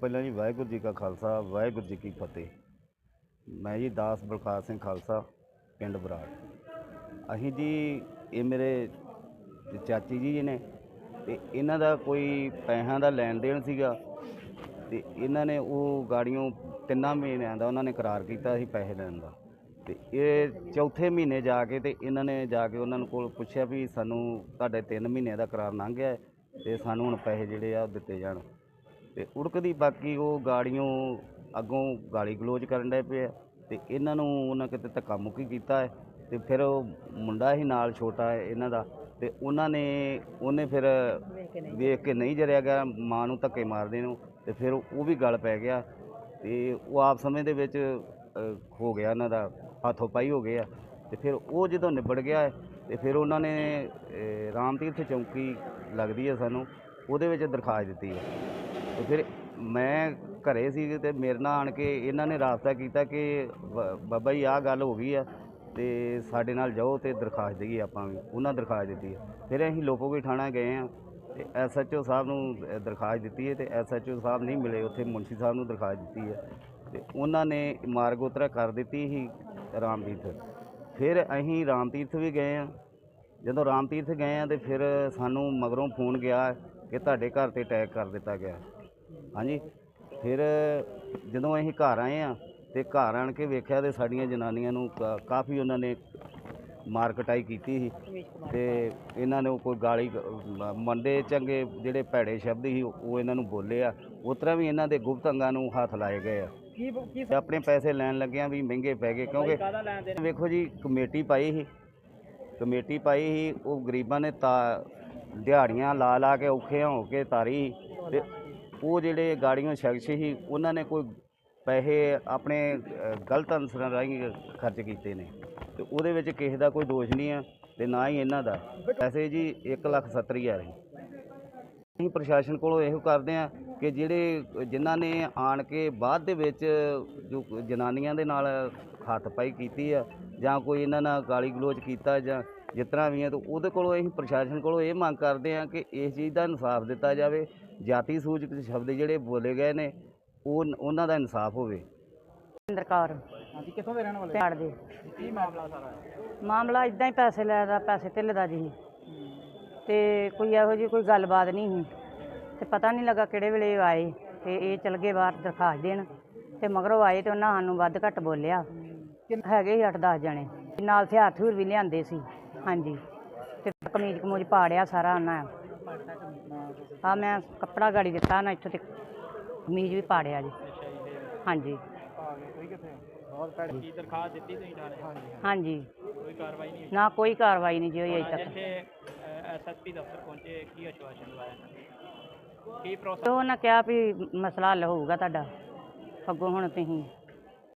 ਪਹਿਲਾਂ ਜੀ ਵਾਹਿਗੁਰੂ ਜੀ ਕਾ ਖਾਲਸਾ, ਵਾਹਿਗੁਰੂ ਜੀ ਕੀ ਫਤਿਹ। ਮੈਂ ਜੀ ਦਾਸ ਬਲਕਾਰ ਸਿੰਘ ਖਾਲਸਾ, ਪਿੰਡ ਬਰਾੜ। ਅਸੀਂ ਜੀ, ਇਹ ਮੇਰੇ ਚਾਚੀ ਜੀ ਨੇ ਤੇ ਇਹਨਾਂ ਦਾ ਕੋਈ ਪੈਸਿਆਂ ਦਾ ਲੈਣ ਦੇਣ ਸੀਗਾ ਤੇ ਇਹਨਾਂ ਨੇ ਉਹ ਗਾੜੀਆਂ ਤਿੰਨਾਂ ਮਹੀਨਿਆਂ ਦਾ ਉਹਨਾਂ ਨੇ ਕਰਾਰ ਕੀਤਾ ਸੀ ਪੈਸੇ ਲੈਣ ਦਾ। ਤੇ ਇਹ ਚੌਥੇ ਮਹੀਨੇ ਜਾ ਕੇ ਤੇ ਇਹਨਾਂ ਨੇ ਜਾ ਕੇ ਉਹਨਾਂ ਨੂੰ ਕੋਲ ਪੁੱਛਿਆ ਵੀ ਸਾਨੂੰ ਤੁਹਾਡੇ 3 ਮਹੀਨਿਆਂ ਦਾ ਕਰਾਰ ਲੰਘ ਗਿਆ ਤੇ ਸਾਨੂੰ ਹੁਣ ਪੈਸੇ ਜਿਹੜੇ ਆ ਉਹ ਦਿੱਤੇ ਜਾਣ। ਤੇ ਉੜਕਦੀ ਬਾਕੀ ਉਹ ਗਾੜੀਆਂ ਅੱਗੋਂ ਗਾਲੀ ਗਲੋਚ ਕਰਨ ਡਏ ਪਏ ਆ ਤੇ ਇਹਨਾਂ ਨੂੰ ਉਹਨਾਂ ਕਿਤੇ ਧੱਕਾ ਮੁੱਕੀ ਕੀਤਾ ਹੈ ਤੇ ਫਿਰ ਉਹ ਮੁੰਡਾ ਹੀ ਨਾਲ ਛੋਟਾ ਹੈ ਇਹਨਾਂ ਦਾ ਤੇ ਉਹਨਾਂ ਨੇ ਉਹਨੇ ਫਿਰ ਵੇਖ ਕੇ ਨਹੀਂ ਜਰਿਆ ਗਿਆ ਮਾਂ ਨੂੰ ਧੱਕੇ ਮਾਰਦੇ ਨੂੰ ਤੇ ਫਿਰ ਉਹ ਵੀ ਗਲ ਪੈ ਗਿਆ ਤੇ ਉਹ ਆਪ ਸਮੇਂ ਦੇ ਵਿੱਚ ਹੋ ਗਿਆ ਇਹਨਾਂ ਦਾ ਹੱਥੋਂ ਪਾਈ ਹੋ ਗਏ ਆ ਤੇ ਫਿਰ ਉਹ ਜਦੋਂ ਨਿਬੜ ਗਿਆ ਹੈ, ਤੇ ਫਿਰ ਉਹਨਾਂ ਨੇ ਅ, ਰਾਮ ਤੀਰਥ ਚੌਂਕੀ ਲੱਗਦੀ ਹੈ ਸਾਨੂੰ ਉਹਦੇ ਵਿੱਚ ਦਰਖਾਸਤ ਦਿੱਤੀ ਹੈ। ਤੇ ਫਿਰ ਮੈਂ ਘਰੇ ਸੀ ਤੇ ਮੇਰੇ ਨਾਲ ਆਣ ਕੇ ਇਹਨਾਂ ਨੇ ਰਾਬਤਾ ਕੀਤਾ ਕਿ ਬ- ਬਾਬਾ ਜੀ ਆਹ ਗੱਲ ਹੋ ਗਈ ਆ ਤੇ ਸਾਡੇ ਨਾਲ ਜਾਓ ਤੇ ਦਰਖਾਸਤ ਦੇਈਏ ਆਪਾਂ ਵੀ। ਉਹਨਾਂ ਦਰਖਾਸਤ ਦਿੱਤੀ ਹੈ ਫਿਰ ਅਸੀਂ ਲੋਪੋਗੇ ਥਾਣਾ ਗਏ ਆ ਤੇ ਐਸਐਚਓ ਸਾਹਿਬ ਨੂੰ ਅ, ਦਰਖਾਸਤ ਦਿੱਤੀ ਹੈ ਤੇ ਐਸਐਚਓ ਸਾਹਿਬ ਨਹੀਂ ਮਿਲੇ। ਉੱਥੇ ਮੁਨਸ਼ੀ ਸਾਹਿਬ ਨੂੰ ਦਰਖਾਸਤ ਦਿੱਤੀ ਹੈ ਤੇ ਉਹਨਾਂ ਨੇ ਮਾਰਗੋਤਰਾ ਕਰ ਦਿੱਤੀ ਸੀ ਰਾਮ ਤੀਰਥ ਫਿਰ ਅਸੀਂ ਰਾਮ ਤੀਰਥ ਵੀ ਗਏ ਆ। ਜਦੋਂ ਰਾਮ ਤੀਰਥ ਗਏ ਆ ਤੇ ਫਿਰ ਸਾਨੂੰ ਮਗਰੋਂ ਫੋਨ ਗਿਆ ਕਿ ਤੁਹਾਡੇ ਘਰ ਤੇ ਅਟੈਕ ਕਰ ਦਿੱਤਾ ਗਿਆ। ਹਾਂਜੀ। ਫਿਰ ਜਦੋਂ ਅਸੀਂ ਘਰ ਆਏ ਆ ਤੇ ਘਰ ਆਣ ਕੇ ਵੇਖਿਆ ਤੇ ਸਾਡੀਆਂ ਜਨਾਨੀਆਂ ਨੂੰ ਕਾ- ਕਾਫੀ ਉਹਨਾਂ ਨੇ ਮਾਰ ਕਟਾਈ ਕੀਤੀ ਸੀ ਤੇ ਇਹਨਾਂ ਨੇ ਉਹ ਕੋਈ ਗਾਲੀ ਗ- ਮ- ਮੰਦੇ ਚੰਗੇ ਜਿਹੜੇ ਭੈੜੇ ਸ਼ਬਦ ਸੀ ਉਹ ਇਹਨਾਂ ਨੂੰ ਬੋਲੇ ਆ ਉਸ ਤਰ੍ਹਾਂ ਵੀ ਇਹਨਾਂ ਦੇ ਗੁਪਤ ਅੰਗਾਂ ਨੂੰ ਹੱਥ ਲਾਏ ਗਏ ਆ। ਕੀ ਕੀ ਤੇ ਆਪਣੇ ਪੈਸੇ ਲੈਣ ਲੱਗਿਆਂ ਵੀ ਮਹਿੰਗੇ ਪੈ ਗਏ ਕਿਉਂਕਿ ਕਾਦਾ ਲੈਣ ਦੇ ਵੇਖੋ ਜੀ ਕਮੇਟੀ ਪਾਈ ਸੀ। ਕਮੇਟੀ ਪਾਈ ਸੀ ਉਹ ਗਰੀਬਾਂ ਨੇ ਤਾ ਦਿਹਾੜੀਆਂ ਲਾ ਲਾ ਕੇ ਔਖੇ ਹੋ ਕੇ ਤਾਰੀ ਤੇ ਉਹ ਜਿਹੜੇ ਗਾੜੀਆਂ ਸ਼ਖਸ ਸੀ, ਉਹਨਾਂ ਨੇ ਕੋਈ ਪੈਸੇ ਆਪਣੇ ਗਲਤ ਅਨਸਰਾਂ ਰਾਹੀਂ ਖਰਚ ਕੀਤੇ ਨੇ। ਤੇ ਉਹਦੇ ਵਿੱਚ ਕਿਸੇ ਦਾ ਕੋਈ ਦੋਸ਼ ਨਹੀਂ ਆ ਤੇ ਨਾ ਹੀ ਇਹਨਾਂ ਦਾ। ਪੈਸੇ ਜੀ 170000 ਸੀ ਅਸੀਂ ਪ੍ਰਸ਼ਾਸਨ ਕੋਲੋਂ ਇਹੋ ਕਰਦੇ ਆ ਕਿ ਜਿਹੜੇ, ਜਿਨ੍ਹਾਂ ਨੇ ਆਣ ਕੇ ਬਾਅਦ ਦੇ ਵਿੱਚ ਜੋ ਜਨਾਨੀਆਂ ਦੇ ਨਾਲ ਹੱਥ ਪਾਈ ਕੀਤੀ ਆ, ਜਾਂ ਕੋਈ ਇਹਨਾਂ ਨਾਲ ਗਾਲੀ ਗਲੋਚ ਕੀਤਾ ਜਾਂ ਜਿਸ ਤਰ੍ਹਾਂ ਵੀ ਆ ਤਾਂ ਉਹਦੇ ਕੋਲੋਂ ਅਸੀਂ ਪ੍ਰਸ਼ਾਸਨ ਕੋਲੋਂ ਇਹ ਮੰਗ ਕਰਦੇ ਆ ਕਿ ਇਸ ਚੀਜ਼ ਦਾ ਇਨਸਾਫ ਦਿੱਤਾ ਜਾਵੇ। ਜਾਤੀ ਸੂਚਕ ਸ਼ਬਦ ਜਿਹੜੇ ਬੋਲੇ ਗਏ ਨੇ ਉਹ ਉਹਨਾਂ ਦਾ ਇਨਸਾਫ ਹੋਵੇ। ਇੰਦਰ ਕੌਰ। ਹਾਂਜੀ ਕਿੱਥੋਂ ਦੇ ਰਹਿਣ ਵਾਲੇ? ਪਿਆੜ ਦੇ। ਕੀ ਮਾਮਲਾ ਸਾਰਾ? ਮਾਮਲਾ ਇਦਾਂ ਹੀ ਪੈਸੇ ਲੈਦਾ ਪੈਸੇ ਢਿੱਲੇ ਦਾ ਜੀ। ਤੇ ਕੋਈ ਇਹੋ ਜਿਹੀ ਕੋਈ ਗੱਲਬਾਤ ਨਹੀਂ ਸੀ। ਤੇ ਪਤਾ ਨਹੀਂ ਲੱਗਾ ਕਿਹੜੇ ਵੇਲੇ ਆਏ ਤੇ ਇਹ ਚਲ ਗਏ ਬਾਹਰ ਦਰਖਾਸਤ ਦੇਣ। ਤੇ ਮਗਰੋਂ ਆਏ ਤੇ ਉਹਨਾਂ ਸਾਨੂੰ ਵੱਧ ਘੱਟ ਬੋਲਿਆ। ਹੈਗੇ ਸੀ 8-10 ਜਣੇ। ਨਾਲ ਹਥਿਆਰ ਥੂਰ ਵੀ ਲਿਆਂਦੇ ਸੀ। ਹਾਂਜੀ। ਤੇ ਕਮੀਜ਼ ਕਮੂਜ ਪਾੜਿਆ ਸਾਰਾ ਉਹਨਾਂ ਆ ਮੈਂ ਕੱਪੜਾ ਗਾੜੀ ਦਿੱਤਾ ਨਾ ਇੱਥੋਂ ਤੇ ਕਮੀਜ਼ ਵੀ ਪਾੜਿਆ ਜੀ। ਹਾਂਜੀ। ਕੋਈ ਕਿੱਥੇ? ਬਹੁਤ ਭੈੜ ਕੀ ਦਰਖਾਸਤ ਦਿੱਤੀ ਤੁਸੀਂ ਥਾਣੇ। ਹਾਂਜੀ। ਕੋਈ ਕਾਰਵਾਈ ਨਹੀਂ ਨਾ ਕੋਈ ਕਾਰਵਾਈ ਨਹੀਂ ਜੀ ਹੋਈ ਅਜੇ ਤੱਕ। ਐਸਐਸਪੀ ਦਫ਼ਤਰ ਪਹੁੰਚੇ ਕੀ ਆਸ਼ਵਾਸਨ ਦਵਾਇਆ ਕੀ ਪ੍ਰੋਸੈਸ ਉਹਨਾਂ ਕਿਹਾ ਵੀ ਮਸਲਾ ਹੱਲ ਹੋਊਗਾ ਤੁਹਾਡਾ। ਅੱਗੋਂ ਹੁਣ ਤੁਸੀਂ